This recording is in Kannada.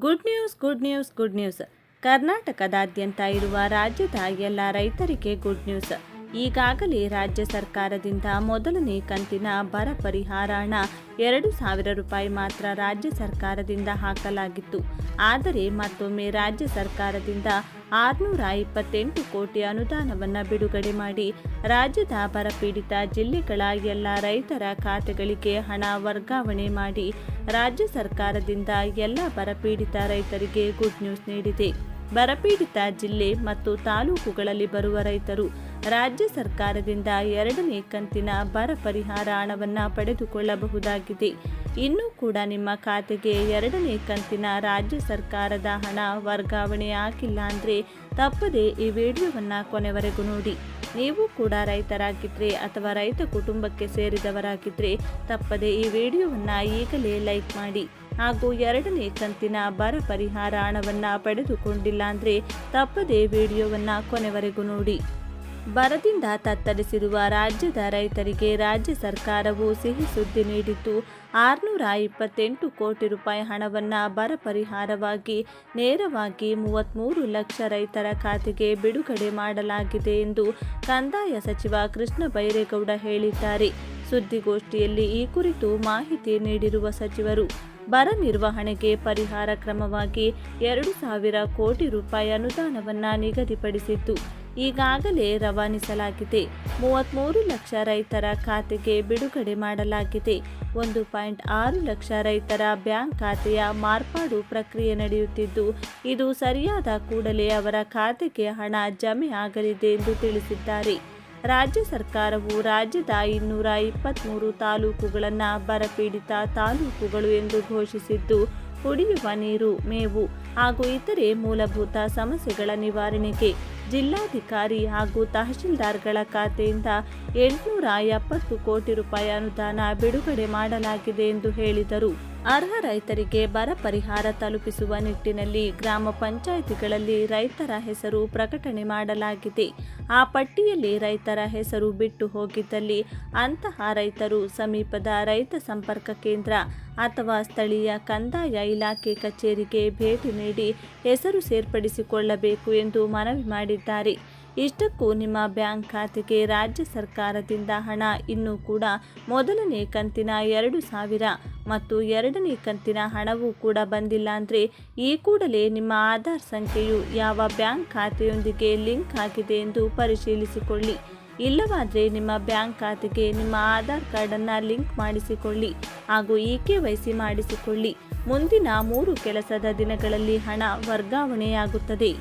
Good news good news good news ಕರ್ನಾಟಕದಾದ್ಯಂತ ಇರುವ ರಾಜ್ಯದ ಎಲ್ಲ ರೈತರಿಗೆ ಗುಡ್ ನ್ಯೂಸ್ ಈಗಾಗಲೇ ರಾಜ್ಯ ಸರ್ಕಾರದಿಂದ ಮೊದಲನೇ ಕಂತಿನ ಬರ ಪರಿಹಾರ ಹಣ ಎರಡು ಸಾವಿರ ರೂಪಾಯಿ ಮಾತ್ರ ರಾಜ್ಯ ಸರ್ಕಾರದಿಂದ ಹಾಕಲಾಗಿತ್ತು. ಆದರೆ ಮತ್ತೊಮ್ಮೆ ರಾಜ್ಯ ಸರ್ಕಾರದಿಂದ ಆರುನೂರ ಇಪ್ಪತ್ತೆಂಟು ಕೋಟಿ ಅನುದಾನವನ್ನು ಬಿಡುಗಡೆ ಮಾಡಿ ರಾಜ್ಯದ ಬರಪೀಡಿತ ಜಿಲ್ಲೆಗಳ ಎಲ್ಲ ರೈತರ ಖಾತೆಗಳಿಗೆ ಹಣ ವರ್ಗಾವಣೆ ಮಾಡಿ ರಾಜ್ಯ ಸರ್ಕಾರದಿಂದ ಎಲ್ಲ ಬರಪೀಡಿತ ರೈತರಿಗೆ ಗುಡ್ ನ್ಯೂಸ್ ನೀಡಿದೆ. ಬರಪೀಡಿತ ಜಿಲ್ಲೆ ಮತ್ತು ತಾಲೂಕುಗಳಲ್ಲಿ ಬರುವ ರೈತರು ರಾಜ್ಯ ಸರ್ಕಾರದಿಂದ ಎರಡನೇ ಕಂತಿನ ಬರ ಪರಿಹಾರ ಹಣವನ್ನು ಪಡೆದುಕೊಳ್ಳಬಹುದಾಗಿದೆ. ಇನ್ನೂ ಕೂಡ ನಿಮ್ಮ ಖಾತೆಗೆ ಎರಡನೇ ಕಂತಿನ ರಾಜ್ಯ ಸರ್ಕಾರದ ಹಣ ವರ್ಗಾವಣೆ ಆಗಿಲ್ಲ ಅಂದರೆ ತಪ್ಪದೆ ಈ ವಿಡಿಯೋವನ್ನು ಕೊನೆವರೆಗೂ ನೋಡಿ. ನೀವು ಕೂಡ ರೈತರಾಗಿದ್ದರೆ ಅಥವಾ ರೈತ ಕುಟುಂಬಕ್ಕೆ ಸೇರಿದವರಾಗಿದ್ದರೆ ತಪ್ಪದೆ ಈ ವಿಡಿಯೋವನ್ನು ಈಗಲೇ ಲೈಕ್ ಮಾಡಿ. ಹಾಗೂ ಎರಡನೇ ಕಂತಿನ ಬರ ಪರಿಹಾರ ಹಣವನ್ನು ಪಡೆದುಕೊಂಡಿಲ್ಲ ಅಂದರೆ ತಪ್ಪದೆ ವಿಡಿಯೋವನ್ನು ಕೊನೆವರೆಗೂ ನೋಡಿ. ಬರದಿಂದ ತತ್ತರಿಸಿರುವ ರಾಜ್ಯದ ರೈತರಿಗೆ ರಾಜ್ಯ ಸರ್ಕಾರವು ಸಿಹಿ ಸುದ್ದಿ ನೀಡಿದ್ದು, ಆರುನೂರ ಇಪ್ಪತ್ತೆಂಟು ಕೋಟಿ ರೂಪಾಯಿ ಹಣವನ್ನು ಬರ ಪರಿಹಾರವಾಗಿ ನೇರವಾಗಿ ಮೂವತ್ತ್ಮೂರು ಲಕ್ಷ ರೈತರ ಖಾತೆಗೆ ಬಿಡುಗಡೆ ಮಾಡಲಾಗಿದೆ ಎಂದು ಕಂದಾಯ ಸಚಿವ ಕೃಷ್ಣ ಬೈರೇಗೌಡ ಹೇಳಿದ್ದಾರೆ. ಸುದ್ದಿಗೋಷ್ಠಿಯಲ್ಲಿ ಈ ಕುರಿತು ಮಾಹಿತಿ ನೀಡಿರುವ ಸಚಿವರು ಬರ ನಿರ್ವಹಣೆಗೆ ಪರಿಹಾರ ಕ್ರಮವಾಗಿ ಎರಡು ಸಾವಿರ ಕೋಟಿ ರೂಪಾಯಿ ಅನುದಾನವನ್ನು ನಿಗದಿಪಡಿಸಿತ್ತು. ಈಗಾಗಲೇ ರವಾನಿಸಲಾಗಿದೆ. ಮೂವತ್ತ್ಮೂರು ಲಕ್ಷ ರೈತರ ಖಾತೆಗೆ ಬಿಡುಗಡೆ ಮಾಡಲಾಗಿದೆ. ಒಂದು ಪಾಯಿಂಟ್ ಆರು ಲಕ್ಷ ರೈತರ ಬ್ಯಾಂಕ್ ಖಾತೆಯ ಮಾರ್ಪಾಡು ಪ್ರಕ್ರಿಯೆ ನಡೆಯುತ್ತಿದ್ದು, ಇದು ಸರಿಯಾದ ಕೂಡಲೇ ಅವರ ಖಾತೆಗೆ ಹಣ ಜಮೆ ಆಗಲಿದೆ ಎಂದು ತಿಳಿಸಿದ್ದಾರೆ. ರಾಜ್ಯ ಸರ್ಕಾರವು ರಾಜ್ಯದ ಇನ್ನೂರ ಇಪ್ಪತ್ತ್ಮೂರು ತಾಲೂಕುಗಳನ್ನು ಬರಪೀಡಿತ ತಾಲೂಕುಗಳು ಎಂದು ಘೋಷಿಸಿದ್ದು, ಕುಡಿಯುವ ನೀರು, ಮೇವು ಹಾಗೂ ಇತರೆ ಮೂಲಭೂತ ಸಮಸ್ಯೆಗಳ ನಿವಾರಣೆಗೆ ಜಿಲ್ಲಾಧಿಕಾರಿ ಹಾಗೂ ತಹಶೀಲ್ದಾರ್ಗಳ ಖಾತೆಯಿಂದ ಎಂಟುನೂರ ಎಪ್ಪತ್ತು ಕೋಟಿ ರೂಪಾಯಿ ಅನುದಾನ ಬಿಡುಗಡೆ ಮಾಡಲಾಗಿದೆ ಎಂದು ಹೇಳಿದರು. ಅರ್ಹ ರೈತರಿಗೆ ಬರ ಪರಿಹಾರ ತಲುಪಿಸುವ ನಿಟ್ಟಿನಲ್ಲಿ ಗ್ರಾಮ ಪಂಚಾಯಿತಿಗಳಲ್ಲಿ ರೈತರ ಹೆಸರು ಪ್ರಕಟಣೆ ಮಾಡಲಾಗಿದೆ. ಆ ಪಟ್ಟಿಯಲ್ಲಿ ರೈತರ ಹೆಸರು ಬಿಟ್ಟು ಹೋಗಿದ್ದಲ್ಲಿ ಅಂತಹ ರೈತರು ಸಮೀಪದ ರೈತ ಸಂಪರ್ಕ ಕೇಂದ್ರ ಅಥವಾ ಸ್ಥಳೀಯ ಕಂದಾಯ ಇಲಾಖೆ ಕಚೇರಿಗೆ ಭೇಟಿ ನೀಡಿ ಹೆಸರು ಸೇರ್ಪಡಿಸಿಕೊಳ್ಳಬೇಕು ಎಂದು ಮನವಿ ಮಾಡಿದ್ದಾರೆ. ಇಷ್ಟಕ್ಕೂ ನಿಮ್ಮ ಬ್ಯಾಂಕ್ ಖಾತೆಗೆ ರಾಜ್ಯ ಸರ್ಕಾರದಿಂದ ಹಣ ಇನ್ನೂ ಕೂಡ ಮೊದಲನೇ ಕಂತಿನ ಎರಡು ಸಾವಿರ ಮತ್ತು ಎರಡನೇ ಕಂತಿನ ಹಣವೂ ಕೂಡ ಬಂದಿಲ್ಲ ಅಂದರೆ ಈ ಕೂಡಲೇ ನಿಮ್ಮ ಆಧಾರ್ ಸಂಖ್ಯೆಯು ಯಾವ ಬ್ಯಾಂಕ್ ಖಾತೆಯೊಂದಿಗೆ ಲಿಂಕ್ ಆಗಿದೆ ಎಂದು ಪರಿಶೀಲಿಸಿಕೊಳ್ಳಿ. ಇಲ್ಲವಾದರೆ ನಿಮ್ಮ ಬ್ಯಾಂಕ್ ಖಾತೆಗೆ ನಿಮ್ಮ ಆಧಾರ್ ಕಾರ್ಡನ್ನು ಲಿಂಕ್ ಮಾಡಿಸಿಕೊಳ್ಳಿ ಹಾಗೂ ಇ ಕೆ ವೈಸಿ ಮಾಡಿಸಿಕೊಳ್ಳಿ. ಮುಂದಿನ ಮೂರು ಕೆಲಸದ ದಿನಗಳಲ್ಲಿ ಹಣ ವರ್ಗಾವಣೆಯಾಗುತ್ತದೆ.